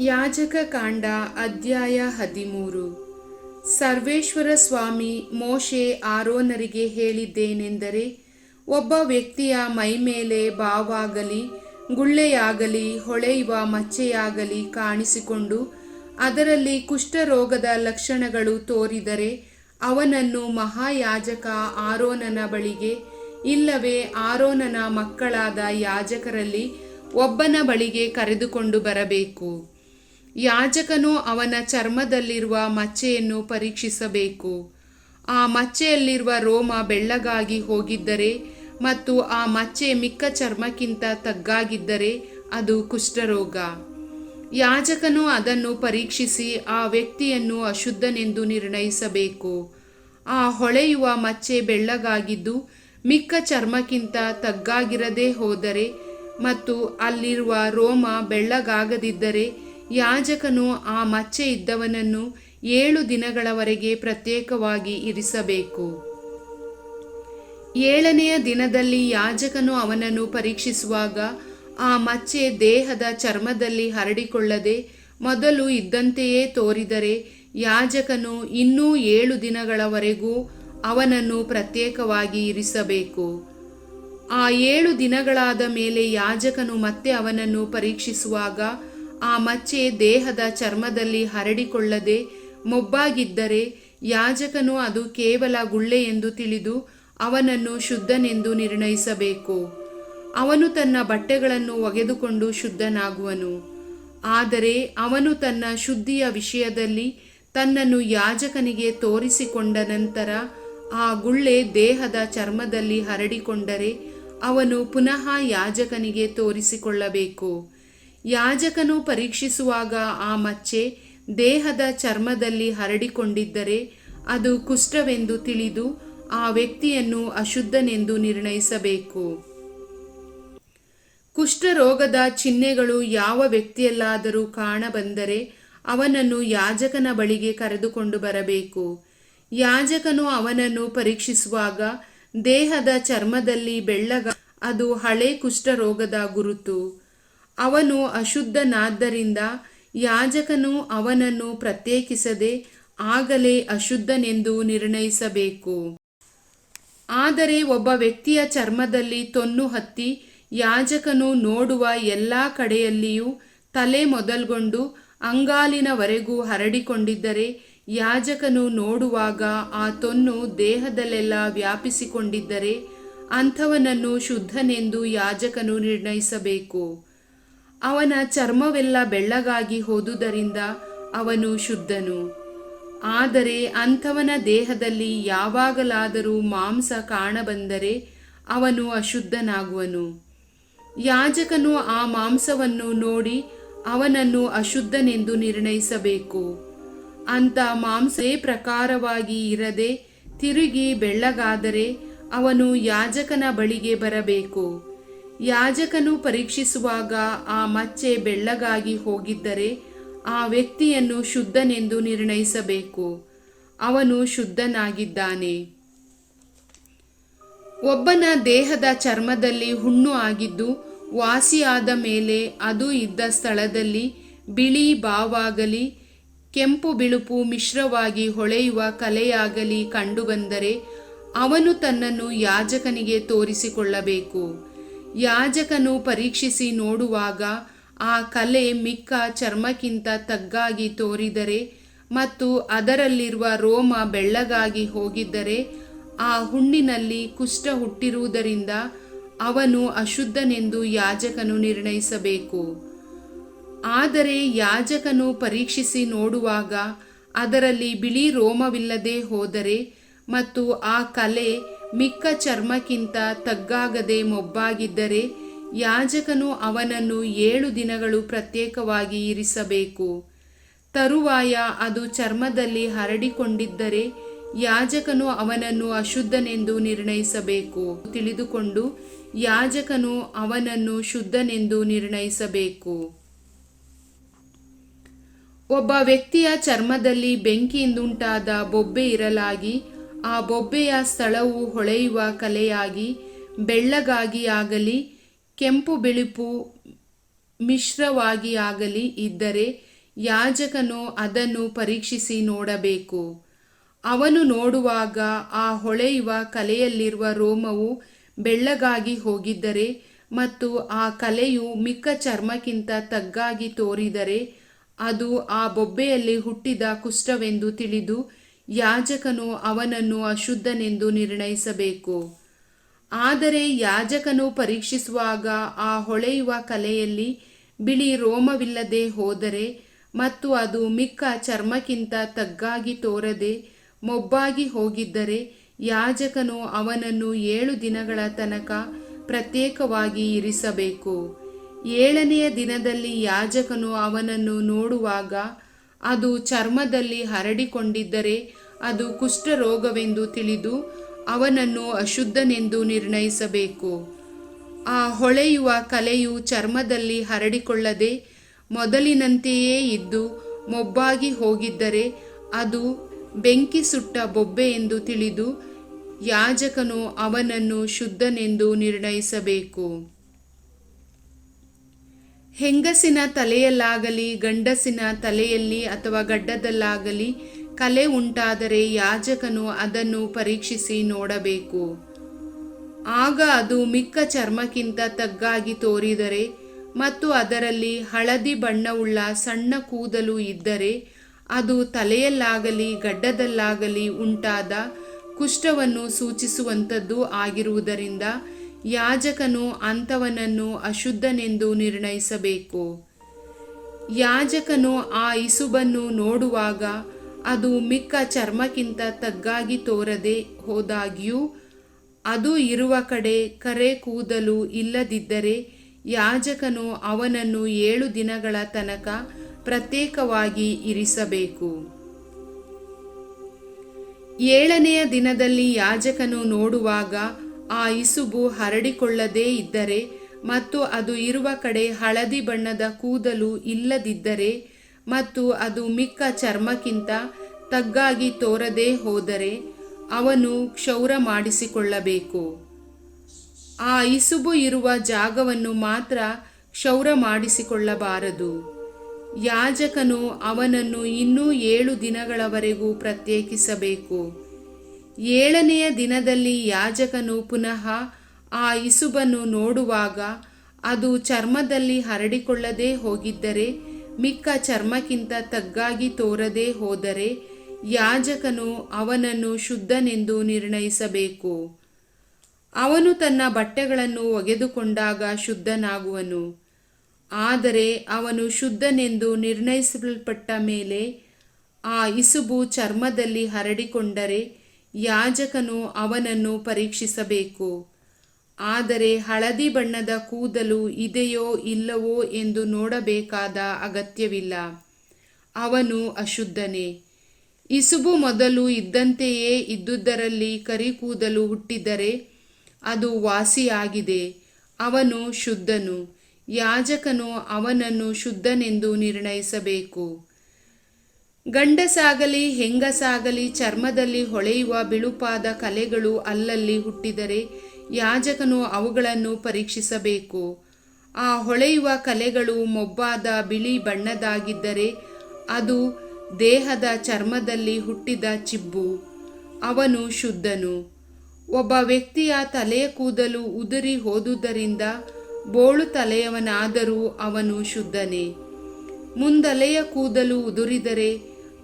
ಯಾಜಕ ಕಾಂಡ ಅಧ್ಯಾಯ ಹದಿಮೂರು. ಸರ್ವೇಶ್ವರ ಸ್ವಾಮಿ ಮೋಶೆ ಆರೋನರಿಗೆ ಹೇಳಿದ್ದೇನೆಂದರೆ, ಒಬ್ಬ ವ್ಯಕ್ತಿಯ ಮೈಮೇಲೆ ಬಾವಾಗಲಿ, ಗುಳ್ಳೆಯಾಗಲಿ, ಹೊಳೆಯುವ ಮಚ್ಚೆಯಾಗಲಿ ಕಾಣಿಸಿಕೊಂಡು ಅದರಲ್ಲಿ ಕುಷ್ಠರೋಗದ ಲಕ್ಷಣಗಳು ತೋರಿದರೆ ಅವನನ್ನು ಮಹಾಯಾಜಕ ಆರೋನನ ಬಳಿಗೆ ಇಲ್ಲವೇ ಆರೋನನ ಮಕ್ಕಳಾದ ಯಾಜಕರಲ್ಲಿ ಒಬ್ಬನ ಬಳಿಗೆ ಕರೆದುಕೊಂಡು ಬರಬೇಕು. ಯಾಜಕನು ಅವನ ಚರ್ಮದಲ್ಲಿರುವ ಮಚ್ಚೆಯನ್ನು ಪರೀಕ್ಷಿಸಬೇಕು. ಆ ಮಚ್ಚೆಯಲ್ಲಿರುವ ರೋಮ ಬೆಳ್ಳಗಾಗಿ ಹೋಗಿದ್ದರೆ ಮತ್ತು ಆ ಮಚ್ಚೆ ಮಿಕ್ಕ ಚರ್ಮಕ್ಕಿಂತ ತಗ್ಗಾಗಿದ್ದರೆ ಅದು ಕುಷ್ಠರೋಗ. ಯಾಜಕನು ಅದನ್ನು ಪರೀಕ್ಷಿಸಿ ಆ ವ್ಯಕ್ತಿಯನ್ನು ಅಶುದ್ಧನೆಂದು ನಿರ್ಣಯಿಸಬೇಕು. ಆ ಹೊಳೆಯುವ ಮಚ್ಚೆ ಬೆಳ್ಳಗಾಗಿದ್ದು ಮಿಕ್ಕ ಚರ್ಮಕ್ಕಿಂತ ತಗ್ಗಾಗಿರದೇ ಹೋದರೆ ಮತ್ತು ಅಲ್ಲಿರುವ ರೋಮ ಬೆಳ್ಳಗಾಗದಿದ್ದರೆ ಯಾಜಕನು ಆ ಮಚ್ಚೆ ಇದ್ದವನನ್ನು ಏಳು ದಿನಗಳವರೆಗೆ ಪ್ರತ್ಯೇಕವಾಗಿ ಇರಿಸಬೇಕು. ಏಳನೆಯ ದಿನದಲ್ಲಿ ಯಾಜಕನು ಅವನನ್ನು ಪರೀಕ್ಷಿಸುವಾಗ ಆ ಮಚ್ಚೆ ದೇಹದ ಚರ್ಮದಲ್ಲಿ ಹರಡಿಕೊಳ್ಳದೆ ಮೊದಲು ಇದ್ದಂತೆಯೇ ತೋರಿದರೆ ಯಾಜಕನು ಇನ್ನೂ ಏಳು ದಿನಗಳವರೆಗೂ ಅವನನ್ನು ಪ್ರತ್ಯೇಕವಾಗಿ ಇರಿಸಬೇಕು. ಆ ಏಳು ದಿನಗಳಾದ ಮೇಲೆ ಯಾಜಕನು ಮತ್ತೆ ಅವನನ್ನು ಪರೀಕ್ಷಿಸುವಾಗ ಆ ಮಚ್ಚೆ ದೇಹದ ಚರ್ಮದಲ್ಲಿ ಹರಡಿಕೊಳ್ಳದೆ ಮೊಬ್ಬಾಗಿದ್ದರೆ ಯಾಜಕನು ಅದು ಕೇವಲ ಗುಳ್ಳೆ ಎಂದು ತಿಳಿದು ಅವನನ್ನು ಶುದ್ಧನೆಂದು ನಿರ್ಣಯಿಸಬೇಕು. ಅವನು ತನ್ನ ಬಟ್ಟೆಗಳನ್ನು ಒಗೆದುಕೊಂಡು ಶುದ್ಧನಾಗುವನು. ಆದರೆ ಅವನು ತನ್ನ ಶುದ್ಧಿಯ ವಿಷಯದಲ್ಲಿ ತನ್ನನ್ನು ಯಾಜಕನಿಗೆ ತೋರಿಸಿಕೊಂಡ ನಂತರ ಆ ಗುಳ್ಳೆ ದೇಹದ ಚರ್ಮದಲ್ಲಿ ಹರಡಿಕೊಂಡರೆ ಅವನು ಪುನಃ ಯಾಜಕನಿಗೆ ತೋರಿಸಿಕೊಳ್ಳಬೇಕು. ಯಾಜಕನು ಪರೀಕ್ಷಿಸುವಾಗ ಆ ಮಚ್ಚೆ ದೇಹದ ಚರ್ಮದಲ್ಲಿ ಹರಡಿಕೊಂಡಿದ್ದರೆ ಅದು ಕುಷ್ಠವೆಂದು ತಿಳಿದು ಆ ವ್ಯಕ್ತಿಯನ್ನು ಅಶುದ್ಧನೆಂದು ನಿರ್ಣಯಿಸಬೇಕು. ಕುಷ್ಠರೋಗದ ಚಿಹ್ನೆಗಳು ಯಾವ ವ್ಯಕ್ತಿಯಲ್ಲಾದರೂ ಕಾಣಬಂದರೆ ಅವನನ್ನು ಯಾಜಕನ ಬಳಿಗೆ ಕರೆದುಕೊಂಡು ಬರಬೇಕು. ಯಾಜಕನು ಅವನನ್ನು ಪರೀಕ್ಷಿಸುವಾಗ ದೇಹದ ಚರ್ಮದಲ್ಲಿ ಬೆಳ್ಳಗ ಅದು ಹಳೆ ಕುಷ್ಠರೋಗದ ಗುರುತು. ಅವನು ಅಶುದ್ಧನಾದ್ದರಿಂದ ಯಾಜಕನು ಅವನನ್ನು ಪ್ರತ್ಯೇಕಿಸದೆ ಆಗಲೇ ಅಶುದ್ಧನೆಂದು ನಿರ್ಣಯಿಸಬೇಕು. ಆದರೆ ಒಬ್ಬ ವ್ಯಕ್ತಿಯ ಚರ್ಮದಲ್ಲಿ ತೊನ್ನು ಹತ್ತಿ ಯಾಜಕನು ನೋಡುವ ಎಲ್ಲ ಕಡೆಯಲ್ಲಿಯೂ ತಲೆ ಮೊದಲ್ಗೊಂಡು ಅಂಗಾಲಿನವರೆಗೂ ಹರಡಿಕೊಂಡಿದ್ದರೆ ಯಾಜಕನು ನೋಡುವಾಗ ಆ ತೊನ್ನು ದೇಹದಲ್ಲೆಲ್ಲ ವ್ಯಾಪಿಸಿಕೊಂಡಿದ್ದರೆ ಅಂಥವನನ್ನು ಶುದ್ಧನೆಂದು ಯಾಜಕನು ನಿರ್ಣಯಿಸಬೇಕು. ಅವನ ಚರ್ಮವೆಲ್ಲ ಬೆಳ್ಳಗಾಗಿ ಹೋದುದರಿಂದ ಅವನು ಶುದ್ಧನು. ಆದರೆ ಅಂಥವನ ದೇಹದಲ್ಲಿ ಯಾವಾಗಲಾದರೂ ಮಾಂಸ ಕಾಣಬಂದರೆ ಅವನು ಅಶುದ್ಧನಾಗುವನು. ಯಾಜಕನು ಆ ಮಾಂಸವನ್ನು ನೋಡಿ ಅವನನ್ನು ಅಶುದ್ಧನೆಂದು ನಿರ್ಣಯಿಸಬೇಕು. ಅಂತ ಮಾಂಸೇ ಪ್ರಕಾರವಾಗಿ ಇರದೆ ತಿರುಗಿ ಬೆಳ್ಳಗಾದರೆ ಅವನು ಯಾಜಕನ ಬಳಿಗೆ ಬರಬೇಕು. ಯಾಜಕನು ಪರೀಕ್ಷಿಸುವಾಗ ಆ ಮಚ್ಚೆ ಬೆಳ್ಳಗಾಗಿ ಹೋಗಿದ್ದರೆ ಆ ವ್ಯಕ್ತಿಯನ್ನು ಶುದ್ಧನೆಂದು ನಿರ್ಣಯಿಸಬೇಕು. ಅವನು ಶುದ್ಧನಾಗಿದ್ದಾನೆ. ಒಬ್ಬನ ದೇಹದ ಚರ್ಮದಲ್ಲಿ ಹುಣ್ಣು ಆಗಿದ್ದು ವಾಸಿಯಾದ ಮೇಲೆ ಅದು ಇದ್ದ ಸ್ಥಳದಲ್ಲಿ ಬಿಳಿ ಬಾವಾಗಲಿ, ಕೆಂಪು ಬಿಳುಪು ಮಿಶ್ರವಾಗಿ ಹೊಳೆಯುವ ಕಲೆಯಾಗಲಿ ಕಂಡುಬಂದರೆ ಅವನು ತನ್ನನ್ನು ಯಾಜಕನಿಗೆ ತೋರಿಸಿಕೊಳ್ಳಬೇಕು. ಯಾಜಕನು ಪರೀಕ್ಷಿಸಿ ನೋಡುವಾಗ ಆ ಕಲೆ ಮಿಕ್ಕ ಚರ್ಮಕ್ಕಿಂತ ತಗ್ಗಾಗಿ ತೋರಿದರೆ ಮತ್ತು ಅದರಲ್ಲಿರುವ ರೋಮ ಬೆಳ್ಳಗಾಗಿ ಹೋಗಿದ್ದರೆ ಆ ಹುಣ್ಣಿನಲ್ಲಿ ಕುಷ್ಠ ಹುಟ್ಟಿರುವುದರಿಂದ ಅವನು ಅಶುದ್ಧನೆಂದು ಯಾಜಕನು ನಿರ್ಣಯಿಸಬೇಕು. ಆದರೆ ಯಾಜಕನು ಪರೀಕ್ಷಿಸಿ ನೋಡುವಾಗ ಅದರಲ್ಲಿ ಬಿಳಿ ರೋಮವಿಲ್ಲದೆ ಹೋದರೆ ಮತ್ತು ಆ ಕಲೆ ಮಿಕ್ಕ ಚರ್ಮಕ್ಕಿಂತ ತಗ್ಗಾಗದೆ ಮೊಬ್ಬಾಗಿದ್ದರೆ ಯಾಜಕನು ಅವನನ್ನು ಏಳು ದಿನಗಳು ಪ್ರತ್ಯೇಕವಾಗಿ ಇರಿಸಬೇಕು. ತರುವಾಯ ಅದು ಚರ್ಮದಲ್ಲಿ ಹರಡಿಕೊಂಡಿದ್ದರೆ ಯಾಜಕನು ಅವನನ್ನು ಅಶುದ್ಧನೆಂದು ನಿರ್ಣಯಿಸಬೇಕು. ತಿಳಿದುಕೊಂಡು ಯಾಜಕನು ಅವನನ್ನು ಶುದ್ಧನೆಂದು ನಿರ್ಣಯಿಸಬೇಕು. ಒಬ್ಬ ವ್ಯಕ್ತಿಯ ಚರ್ಮದಲ್ಲಿ ಬೆಂಕಿಯಿಂದುಂಟಾದ ಬೊಬ್ಬೆ ಇರಲಾಗಿ ಆ ಬೊಬ್ಬೆಯ ಸ್ಥಳವು ಹೊಳೆಯುವ ಕಲೆಯಾಗಿ, ಬೆಳ್ಳಗಾಗಿ ಆಗಲಿ, ಕೆಂಪು ಬಿಳುಪು ಮಿಶ್ರವಾಗಿ ಆಗಲಿ ಇದ್ದರೆ ಯಾಜಕನು ಅದನ್ನು ಪರೀಕ್ಷಿಸಿ ನೋಡಬೇಕು. ಅವನು ನೋಡುವಾಗ ಆ ಹೊಳೆಯುವ ಕಲೆಯಲ್ಲಿರುವ ರೋಮವು ಬೆಳ್ಳಗಾಗಿ ಹೋಗಿದ್ದರೆ ಮತ್ತು ಆ ಕಲೆಯು ಮಿಕ್ಕ ಚರ್ಮಕ್ಕಿಂತ ತಗ್ಗಾಗಿ ತೋರಿದರೆ ಅದು ಆ ಬೊಬ್ಬೆಯಲ್ಲಿ ಹುಟ್ಟಿದ ಕುಷ್ಠವೆಂದು ತಿಳಿದು ಯಾಜಕನು ಅವನನ್ನು ಅಶುದ್ಧನೆಂದು ನಿರ್ಣಯಿಸಬೇಕು. ಆದರೆ ಯಾಜಕನು ಪರೀಕ್ಷಿಸುವಾಗ ಆ ಹೊಳೆಯುವ ಕಲೆಯಲ್ಲಿ ಬಿಳಿ ರೋಮವಿಲ್ಲದೆ ಹೋದರೆ ಮತ್ತು ಅದು ಮಿಕ್ಕ ಚರ್ಮಕ್ಕಿಂತ ತಗ್ಗಾಗಿ ತೋರದೆ ಮೊಬ್ಬಾಗಿ ಹೋಗಿದ್ದರೆ ಯಾಜಕನು ಅವನನ್ನು ಏಳು ದಿನಗಳ ತನಕ ಪ್ರತ್ಯೇಕವಾಗಿ ಇರಿಸಬೇಕು. ಏಳನೆಯ ದಿನದಲ್ಲಿ ಯಾಜಕನು ಅವನನ್ನು ನೋಡುವಾಗ ಅದು ಚರ್ಮದಲ್ಲಿ ಹರಡಿಕೊಂಡಿದ್ದರೆ ಅದು ಕುಷ್ಠರೋಗವೆಂದು ತಿಳಿದು ಅವನನ್ನು ಅಶುದ್ಧನೆಂದು ನಿರ್ಣಯಿಸಬೇಕು. ಆ ಹೊಳೆಯುವ ಕಲೆಯು ಚರ್ಮದಲ್ಲಿ ಹರಡಿಕೊಳ್ಳದೆ ಮೊದಲಿನಂತೆಯೇ ಇದ್ದು ಮೊಬ್ಬಾಗಿ ಹೋಗಿದ್ದರೆ ಅದು ಬೆಂಕಿ ಸುಟ್ಟ ಬೊಬ್ಬೆ ಎಂದು ತಿಳಿದು ಯಾಜಕನು ಅವನನ್ನು ಶುದ್ಧನೆಂದು ನಿರ್ಣಯಿಸಬೇಕು. ಹೆಂಗಸಿನ ತಲೆಯಲ್ಲಾಗಲಿ ಗಂಡಸಿನ ತಲೆಯಲ್ಲಿ ಅಥವಾ ಗಡ್ಡದಲ್ಲಾಗಲಿ ಕಲೆ ಉಂಟಾದರೆ ಯಾಜಕನು ಅದನ್ನು ಪರೀಕ್ಷಿಸಿ ನೋಡಬೇಕು. ಆಗ ಅದು ಮಿಕ್ಕ ಚರ್ಮಕ್ಕಿಂತ ತಗ್ಗಾಗಿ ತೋರಿದರೆ ಮತ್ತು ಅದರಲ್ಲಿ ಹಳದಿ ಬಣ್ಣವುಳ್ಳ ಸಣ್ಣ ಕೂದಲು ಇದ್ದರೆ ಅದು ತಲೆಯಲ್ಲಾಗಲಿ ಗಡ್ಡದಲ್ಲಾಗಲಿ ಉಂಟಾದ ಕುಷ್ಠವನ್ನು ಸೂಚಿಸುವಂಥದ್ದು ಆಗಿರುವುದರಿಂದ ಯಾಜಕನು ಅಂಥವನನ್ನು ಅಶುದ್ಧನೆಂದು ನಿರ್ಣಯಿಸಬೇಕು. ಯಾಜಕನು ಆ ಇಸುಬನ್ನು ನೋಡುವಾಗ ಅದು ಮಿಕ್ಕ ಚರ್ಮಕ್ಕಿಂತ ತಗ್ಗಾಗಿ ತೋರದೆ ಹೋದಾಗ್ಯೂ, ಅದು ಇರುವ ಕಡೆ ಕರೆ ಕೂದಲು ಇಲ್ಲದಿದ್ದರೆ ಯಾಜಕನು ಅವನನ್ನು ಏಳು ದಿನಗಳ ತನಕ ಪ್ರತ್ಯೇಕವಾಗಿ ಇರಿಸಬೇಕು. ಏಳನೆಯ ದಿನದಲ್ಲಿ ಯಾಜಕನು ನೋಡುವಾಗ ಆ ಇಸುಬು ಹರಡಿಕೊಳ್ಳದೇ ಇದ್ದರೆ ಮತ್ತು ಅದು ಇರುವ ಕಡೆ ಹಳದಿ ಬಣ್ಣದ ಕೂದಲು ಇಲ್ಲದಿದ್ದರೆ ಮತ್ತು ಅದು ಮಿಕ್ಕ ಚರ್ಮಕ್ಕಿಂತ ತಗ್ಗಾಗಿ ತೋರದೆ ಹೋದರೆ ಅವನು ಕ್ಷೌರ ಮಾಡಿಸಿಕೊಳ್ಳಬೇಕು. ಆ ಇಸುಬು ಇರುವ ಜಾಗವನ್ನು ಮಾತ್ರ ಕ್ಷೌರ ಮಾಡಿಸಿಕೊಳ್ಳಬಾರದು. ಯಾಜಕನು ಅವನನ್ನು ಇನ್ನೂ ಏಳು ದಿನಗಳವರೆಗೂ ಪ್ರತ್ಯೇಕಿಸಬೇಕು. ಏಳನೆಯ ದಿನದಲ್ಲಿ ಯಾಜಕನು ಪುನಃ ಆ ಇಸುಬನ್ನು ನೋಡುವಾಗ ಅದು ಚರ್ಮದಲ್ಲಿ ಹರಡಿಕೊಳ್ಳದೆ ಹೋಗಿದ್ದರೆ ಮಿಕ್ಕ ಚರ್ಮಕ್ಕಿಂತ ತಗ್ಗಾಗಿ ತೋರದೆ ಹೋದರೆ ಯಾಜಕನು ಅವನನ್ನು ಶುದ್ಧನೆಂದು ನಿರ್ಣಯಿಸಬೇಕು. ಅವನು ತನ್ನ ಬಟ್ಟೆಗಳನ್ನು ಒಗೆದುಕೊಂಡಾಗ ಶುದ್ಧನಾಗುವನು. ಆದರೆ ಅವನು ಶುದ್ಧನೆಂದು ನಿರ್ಣಯಿಸಲ್ಪಟ್ಟ ಮೇಲೆ ಆ ಇಸುಬು ಚರ್ಮದಲ್ಲಿ ಹರಡಿಕೊಂಡರೆ ಯಾಜಕನು ಅವನನ್ನು ಪರೀಕ್ಷಿಸಬೇಕು. ಆದರೆ ಹಳದಿ ಬಣ್ಣದ ಕೂದಲು ಇದೆಯೋ ಇಲ್ಲವೋ ಎಂದು ನೋಡಬೇಕಾದ ಅಗತ್ಯವಿಲ್ಲ. ಅವನು ಅಶುದ್ಧನೇ. ಇಸುಬು ಮೊದಲು ಇದ್ದಂತೆಯೇ ಇದ್ದುದರಲ್ಲಿ ಕರಿ ಕೂದಲು ಹುಟ್ಟಿದರೆ ಅದು ವಾಸಿಯಾಗಿದೆ. ಅವನು ಶುದ್ಧನು. ಯಾಜಕನು ಅವನನ್ನು ಶುದ್ಧನೆಂದು ನಿರ್ಣಯಿಸಬೇಕು. ಗಂಡಸಾಗಲಿ, ಹೆಂಗಸಾಗಲಿ, ಚರ್ಮದಲ್ಲಿ ಹೊಳೆಯುವ ಬಿಳುಪಾದ ಕಲೆಗಳು ಅಲ್ಲಲ್ಲಿ ಹುಟ್ಟಿದರೆ ಯಾಜಕನು ಅವುಗಳನ್ನು ಪರೀಕ್ಷಿಸಬೇಕು. ಆ ಹೊಳೆಯುವ ಕಲೆಗಳು ಮೊಬ್ಬಾದ ಬಿಳಿ ಬಣ್ಣದಾಗಿದ್ದರೆ ಅದು ದೇಹದ ಚರ್ಮದಲ್ಲಿ ಹುಟ್ಟಿದ ಚಿಬ್ಬು. ಅವನು ಶುದ್ಧನು. ಒಬ್ಬ ವ್ಯಕ್ತಿಯ ತಲೆಯ ಕೂದಲು ಉದುರಿ ಹೋದುದರಿಂದ ಬೋಳು ತಲೆಯವನಾದರೂ ಅವನು ಶುದ್ಧನೇ. ಮುಂದಲೆಯ ಕೂದಲು ಉದುರಿದರೆ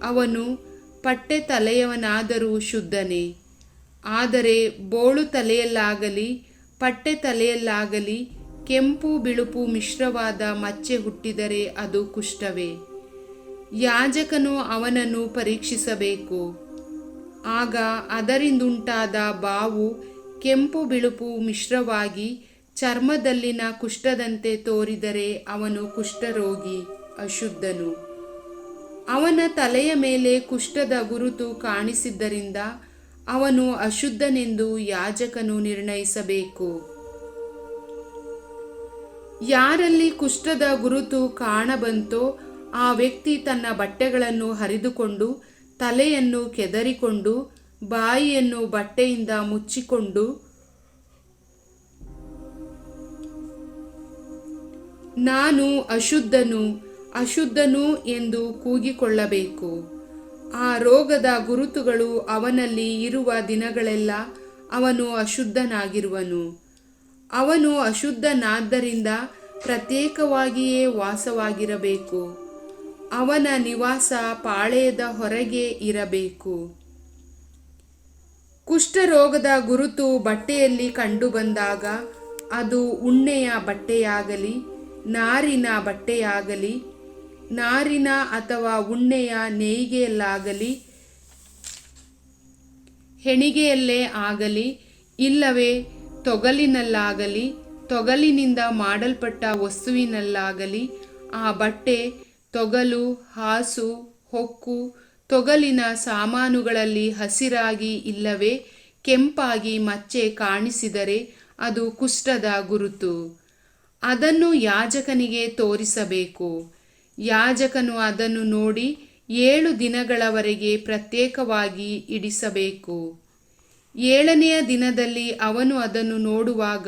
ಅವನು ಪಟ್ಟೆ ತಲೆಯವನಾದರೂ ಶುದ್ಧನೇ. ಆದರೆ ಬೋಳು ತಲೆಯಲ್ಲಾಗಲಿ, ಪಟ್ಟೆ ತಲೆಯಲ್ಲಾಗಲಿ, ಕೆಂಪು ಬಿಳುಪು ಮಿಶ್ರವಾದ ಮಚ್ಚೆ ಹುಟ್ಟಿದರೆ ಅದು ಕುಷ್ಠವೇ. ಯಾಜಕನು ಅವನನ್ನು ಪರೀಕ್ಷಿಸಬೇಕು. ಆಗ ಅದರಿಂದುಂಟಾದ ಬಾವು ಕೆಂಪು ಬಿಳುಪು ಮಿಶ್ರವಾಗಿ ಚರ್ಮದಲ್ಲಿನ ಕುಷ್ಠದಂತೆ ತೋರಿದರೆ ಅವನು ಕುಷ್ಠರೋಗಿ, ಅಶುದ್ಧನು. ಅವನ ತಲೆಯ ಮೇಲೆ ಕುಷ್ಠದ ಗುರುತು ಕಾಣಿಸಿದ್ದರಿಂದ ಅವನು ಅಶುದ್ಧನೆಂದು ಯಾಜಕನು ನಿರ್ಣಯಿಸಬೇಕು. ಯಾರಲ್ಲಿ ಕುಷ್ಠದ ಗುರುತು ಕಾಣಬಂತೋ ಆ ವ್ಯಕ್ತಿ ತನ್ನ ಬಟ್ಟೆಗಳನ್ನು ಹರಿದುಕೊಂಡು ತಲೆಯನ್ನು ಕೆದರಿಕೊಂಡು ಬಾಯಿಯನ್ನು ಬಟ್ಟೆಯಿಂದ ಮುಚ್ಚಿಕೊಂಡು ನಾನು ಅಶುದ್ಧನು ಅಶುದ್ಧನು ಎಂದು ಕೂಗಿಕೊಳ್ಳಬೇಕು. ಆ ರೋಗದ ಗುರುತುಗಳು ಅವನಲ್ಲಿ ಇರುವ ದಿನಗಳೆಲ್ಲ ಅವನು ಅಶುದ್ಧನಾಗಿರುವನು. ಅವನು ಅಶುದ್ಧನಾದ್ದರಿಂದ ಪ್ರತ್ಯೇಕವಾಗಿಯೇ ವಾಸವಾಗಿರಬೇಕು. ಅವನ ನಿವಾಸ ಪಾಳೆಯದ ಹೊರಗೆ ಇರಬೇಕು. ಕುಷ್ಠರೋಗದ ಗುರುತು ಬಟ್ಟೆಯಲ್ಲಿ ಕಂಡುಬಂದಾಗ ಅದು ಉಣ್ಣೆಯ ಬಟ್ಟೆಯಾಗಲಿ, ನಾರಿನ ಬಟ್ಟೆಯಾಗಲಿ ನಾರಿನ ಅಥವಾ ಉಣ್ಣೆಯ ನೇಯ್ಗೆಯಲ್ಲಾಗಲಿ, ಹೆಣಿಗೆಯಲ್ಲೇ ಆಗಲಿ, ಇಲ್ಲವೇ ತೊಗಲಿನಲ್ಲಾಗಲಿ, ತೊಗಲಿನಿಂದ ಮಾಡಲ್ಪಟ್ಟ ವಸ್ತುವಿನಲ್ಲಾಗಲಿ, ಆ ಬಟ್ಟೆ, ತೊಗಲು, ಹಾಸು, ಹೊಕ್ಕು, ತೊಗಲಿನ ಸಾಮಾನುಗಳಲ್ಲಿ ಹಸಿರಾಗಿ ಇಲ್ಲವೇ ಕೆಂಪಾಗಿ ಮಚ್ಚೆ ಕಾಣಿಸಿದರೆ ಅದು ಕುಷ್ಠದ ಗುರುತು. ಅದನ್ನು ಯಾಜಕನಿಗೆ ತೋರಿಸಬೇಕು. ಯಾಜಕನು ಅದನ್ನು ನೋಡಿ ಏಳು ದಿನಗಳವರೆಗೆ ಪ್ರತ್ಯೇಕವಾಗಿ ಇಡಿಸಬೇಕು. ಏಳನೆಯ ದಿನದಲ್ಲಿ ಅವನು ಅದನ್ನು ನೋಡುವಾಗ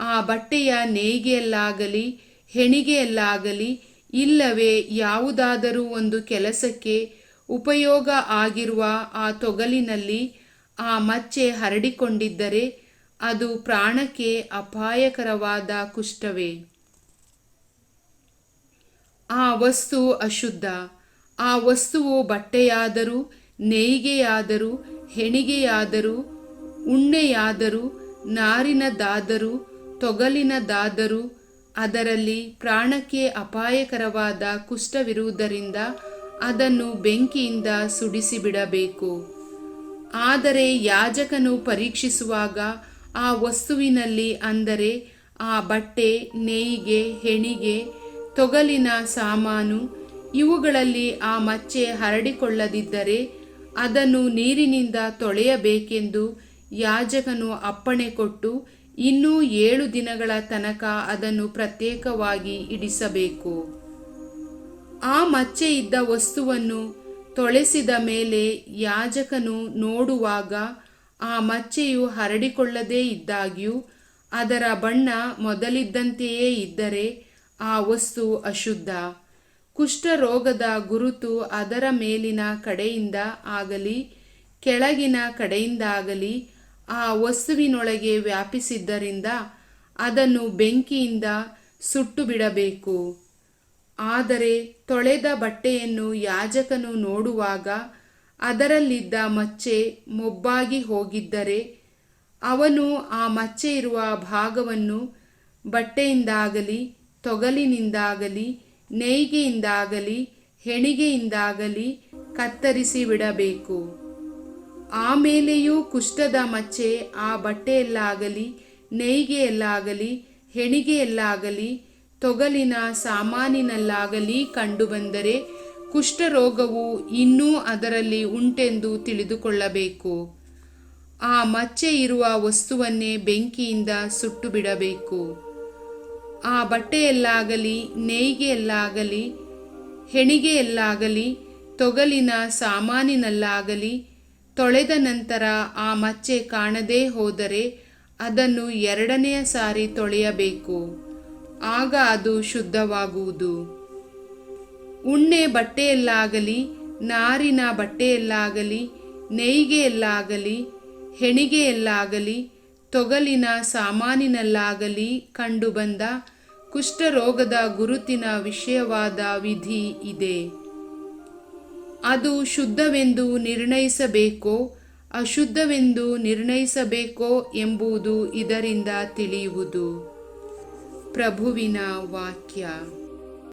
ಆ ಬಟ್ಟೆಯ ನೇಯ್ಗೆಯಲ್ಲಾಗಲಿ, ಹೆಣಿಗೆಯಲ್ಲಾಗಲಿ, ಇಲ್ಲವೇ ಯಾವುದಾದರೂ ಒಂದು ಕೆಲಸಕ್ಕೆ ಉಪಯೋಗ ಆಗಿರುವ ಆ ತೊಗಲಿನಲ್ಲಿ ಆ ಮಚ್ಚೆ ಹರಡಿಕೊಂಡಿದ್ದರೆ ಅದು ಪ್ರಾಣಕ್ಕೆ ಅಪಾಯಕರವಾದ ಕುಷ್ಠವೇ. ಆ ವಸ್ತು ಅಶುದ್ಧ, ಆ ವಸ್ತುವು ಬಟ್ಟೆಯಾದರೂ, ನೇಯ್ಗೆಯಾದರೂ, ಹೆಣಿಗೆಯಾದರೂ, ಉಣ್ಣೆಯಾದರೂ, ನಾರಿನದಾದರೂ, ತೊಗಲಿನದಾದರೂ, ಅದರಲ್ಲಿ ಪ್ರಾಣಕ್ಕೆ ಅಪಾಯಕರವಾದ ಕುಷ್ಠವಿರುವುದರಿಂದ ಅದನ್ನು ಬೆಂಕಿಯಿಂದ ಸುಡಿಸಿಬಿಡಬೇಕು. ಆದರೆ ಯಾಜಕನು ಪರೀಕ್ಷಿಸುವಾಗ ಆ ವಸ್ತುವಿನಲ್ಲಿ ಅಂದರೆ ಆ ಬಟ್ಟೆ, ನೇಯ್ಗೆ, ಹೆಣಿಗೆ ತೊಗಲಿನ ಸಾಮಾನು ಇವುಗಳಲ್ಲಿ ಆ ಮಚ್ಚೆ ಹರಡಿಕೊಳ್ಳದಿದ್ದರೆ ಅದನ್ನು ನೀರಿನಿಂದ ತೊಳೆಯಬೇಕೆಂದು ಯಾಜಕನು ಅಪ್ಪಣೆ ಕೊಟ್ಟು ಇನ್ನೂ ಏಳು ದಿನಗಳ ತನಕ ಅದನ್ನು ಪ್ರತ್ಯೇಕವಾಗಿ ಇಡಿಸಬೇಕು. ಆ ಮಚ್ಚೆ ಇದ್ದ ವಸ್ತುವನ್ನು ತೊಳೆಸಿದ ಮೇಲೆ ಯಾಜಕನು ನೋಡುವಾಗ ಆ ಮಚ್ಚೆಯು ಹರಡಿಕೊಳ್ಳದೇ ಇದ್ದಾಗ್ಯೂ ಅದರ ಬಣ್ಣ ಮೊದಲಿದ್ದಂತೆಯೇ ಇದ್ದರೆ ಆ ವಸ್ತು ಅಶುದ್ಧ. ಕುಷ್ಠರೋಗದ ಗುರುತು ಅದರ ಮೇಲಿನ ಕಡೆಯಿಂದ ಆಗಲಿ, ಕೆಳಗಿನ ಕಡೆಯಿಂದಾಗಲಿ ಆ ವಸ್ತುವಿನೊಳಗೆ ವ್ಯಾಪಿಸಿದ್ದರಿಂದ ಅದನ್ನು ಬೆಂಕಿಯಿಂದ ಸುಟ್ಟು ಬಿಡಬೇಕು ಆದರೆ ತೊಳೆದ ಬಟ್ಟೆಯನ್ನು ಯಾಜಕನು ನೋಡುವಾಗ ಅದರಲ್ಲಿದ್ದ ಮಚ್ಚೆ ಮೊಬ್ಬಾಗಿ ಹೋಗಿದ್ದರೆ ಅವನು ಆ ಮಚ್ಚೆ ಇರುವ ಭಾಗವನ್ನು ಬಟ್ಟೆಯಿಂದಾಗಲಿ ತೊಗಲಿನಿಂದಾಗಲಿ, ನೇಯ್ಗೆಯಿಂದಾಗಲಿ, ಹೆಣಿಗೆಯಿಂದಾಗಲಿ ಕತ್ತರಿಸಿ ಬಿಡಬೇಕು. ಆಮೇಲೆಯೂ ಕುಷ್ಠದ ಮಚ್ಚೆ, ಆ ಬಟ್ಟೆಯಲ್ಲಾಗಲಿ, ನೇಯ್ಗೆಯಲ್ಲಾಗಲಿ, ಹೆಣಿಗೆಯಲ್ಲಾಗಲಿ, ತೊಗಲಿನ ಸಾಮಾನಿನಲ್ಲಾಗಲಿ ಕಂಡುಬಂದರೆ ಕುಷ್ಠರೋಗವು ಇನ್ನೂ ಅದರಲ್ಲಿ ಉಂಟೆಂದು ತಿಳಿದುಕೊಳ್ಳಬೇಕು. ಆ ಮಚ್ಚೆ ಇರುವ ವಸ್ತುವನ್ನೇ ಬೆಂಕಿಯಿಂದ ಸುಟ್ಟು ಬಿಡಬೇಕು. ಆ ಬಟ್ಟೆಯಲ್ಲಾಗಲಿ, ನೇಯ್ಗೆಯಲ್ಲಾಗಲಿ, ಹೆಣಿಗೆಯಲ್ಲಾಗಲಿ, ತೊಗಲಿನ ಸಾಮಾನಿನಲ್ಲಾಗಲಿ ತೊಳೆದ ನಂತರ ಆ ಮಚ್ಚೆ ಕಾಣದೇ ಹೋದರೆ ಅದನ್ನು ಎರಡನೆಯ ಸಾರಿ ತೊಳೆಯಬೇಕು. ಆಗ ಅದು ಶುದ್ಧವಾಗುವುದು. ಉಣ್ಣೆ ಬಟ್ಟೆಯಲ್ಲಾಗಲಿ, ನಾರಿನ ಬಟ್ಟೆಯಲ್ಲಾಗಲಿ, ನೇಯ್ಗೆಯಲ್ಲಾಗಲಿ, ಹೆಣಿಗೆಯಲ್ಲಾಗಲಿ, ತೊಗಲಿನ ಸಾಮಾನಿನಲ್ಲಾಗಲಿ ಕಂಡುಬಂದ ಕುಷ್ಠರೋಗದ ಗುರುತಿನ ವಿಷಯವಾದ ವಿಧಿ ಇದೆ. ಅದು ಶುದ್ಧವೆಂದು ನಿರ್ಣಯಿಸಬೇಕೋ, ಅಶುದ್ಧವೆಂದು ನಿರ್ಣಯಿಸಬೇಕೋ ಎಂಬುದು ಇದರಿಂದ ತಿಳಿಯುವುದು. ಪ್ರಭುವಿನ ವಾಕ್ಯ.